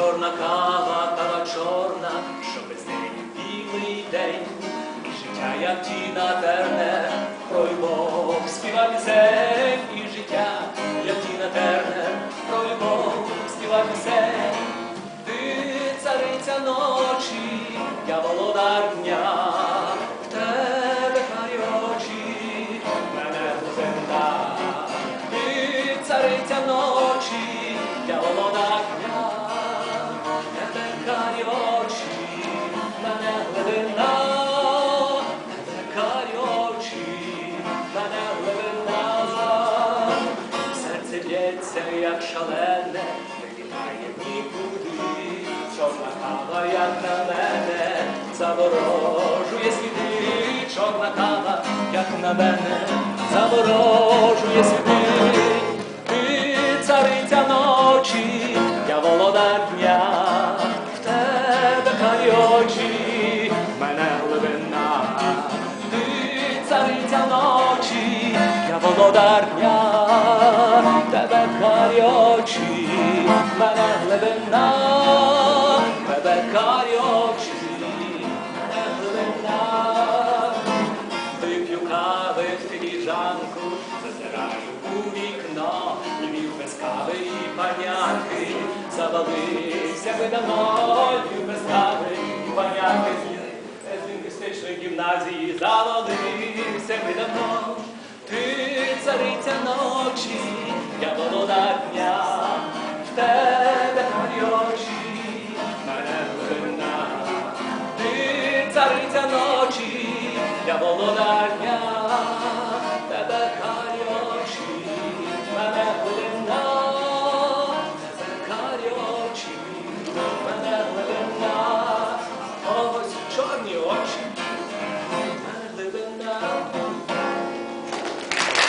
чорна кава, кава чорна, що без неї білий день. І життя, як тіна терне, прой Бог співа пісень, і життя, як тіна терне, прой Бог співа пісень. Ти цариця ночі, я володар дня, цариця ночі, я володар дня, карі очі, мене глибина, карі очі, мене глибина. Серце б'ється, як шалене, не літає нікуди. Чорна кава, як на мене, заворожує сліди. Чорна кава, як на мене, заворожує сліди. Я володар дня, тебе карі очі, мене глибина, тебе карі очі, мене глибина. Вип'ю кави в філіжанку, зазираю у вікно, Львів без кави і панянки, завалився би давно, Львів без кави ночі, я волода дня, в тебе гарі очі, мене вина, ти цариця ночі, я волода дня.